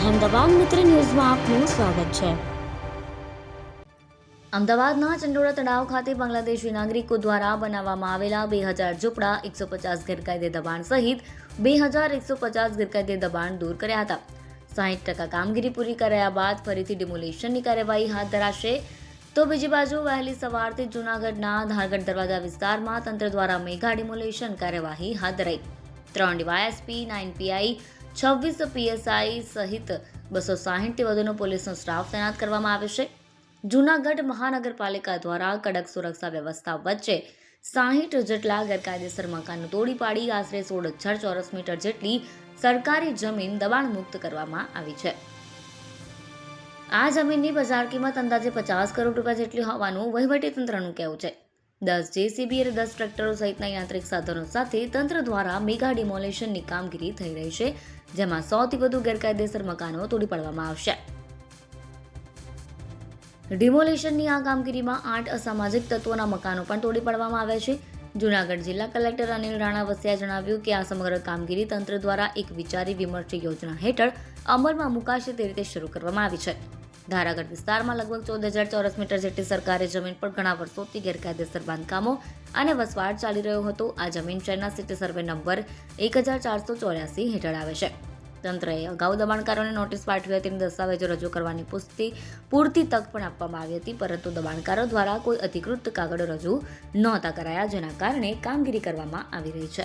અહેમદાબાદ મિત્ર ન્યૂઝમાં આપનું સ્વાગત છે. અમદાવાદના ચંડોળા તળાવ ખાતે બાંગ્લાદેશી નાગરિકો દ્વારા બનાવવામાં આવેલા બે હજાર ઝૂંપડા, એકસો પચાસ ગેરકાયદે દબાણ સહિત બે હજાર એકસો પચાસ ગેરકાયદે દબાણ દૂર કર્યા હતા. સાહીઠ ટકા કામગીરી પૂરી કરાયા બાદ ફરીથી ડિમોલિશનની કાર્યવાહી હાથ ધરાશે. તો બીજી બાજુ વહેલી સવારથી જૂનાગઢના ધારગઢ દરવાજા વિસ્તારમાં તંત્ર દ્વારા મેગા ડિમોલિશન કાર્યવાહી હાથ ધરાઈ. ત્રણ ડીવાયએસપી, નાઇન પીઆઈ છવ્વીસ પીએસઆઈ સહિત બસો સાહીઠથી વધુનો પોલીસનો સ્ટાફ તૈનાત કરવામાં આવે છે. જૂનાગઢ મહાનગરપાલિકા દ્વારા કડક સુરક્ષા વ્યવસ્થા વચ્ચે સાહીઠ જેટલા ગેરકાયદેસર મકાનો તોડી પાડી, આશરે સોળ હજાર ચોરસ મીટર જેટલી સરકારી જમીન દબાણ મુક્ત કરવામાં આવી છે. આ જમીનની બજાર કિંમત અંદાજે પચાસ કરોડ રૂપિયા જેટલી હોવાનું વહીવટીતંત્રનું કહેવું છે. દસ જેસીબી અને દસ ટ્રેક્ટરો સહિતના યાંત્રિક સાધનો સાથે તંત્ર દ્વારા મેગા ડિમોલેશનની કામગીરી થઈ રહી છે, જેમાં સૌથી વધુ ગેરકાયદેસર મકાનો તોડી પાડવામાં આવશે. ડિમોલેશનની આ કામગીરીમાં આઠ અસામાજિક તત્વોના મકાનો પણ તોડી પાડવામાં આવ્યા છે. જૂનાગઢ જિલ્લા કલેક્ટર અનિલ રાણા વસિયા જણાવ્યું કે આ સમગ્ર કામગીરી તંત્ર દ્વારા એક વિચારી વિમર્શ યોજના હેઠળ અમલમાં મુકાશે તે રીતે શરૂ કરવામાં આવી છે. ધારાગઢ વિસ્તારમાં લગભગ ચૌદ હજાર ચોરસ મીટર જેટલી સરકારી જમીન પર ઘણા વર્ષોથી ગેરકાયદેસર બાંધકામો અને વસવાટ ચાલી રહ્યો હતો. આ જમીન ચેના સિટી સર્વે નંબર એક હજાર ચારસો ચોર્યાસી હેઠળ આવે છે. તંત્રએ અગાઉ દબાણકારોને નોટિસ પાઠવી હતી અને દસ્તાવેજો રજૂ કરવાની પુષ્ટિ પૂરતી તક પણ આપવામાં આવી હતી, પરંતુ દબાણકારો દ્વારા કોઈ અધિકૃત કાગળો રજૂ નહોતા કરાયા, જેના કારણે કામગીરી કરવામાં આવી રહી છે.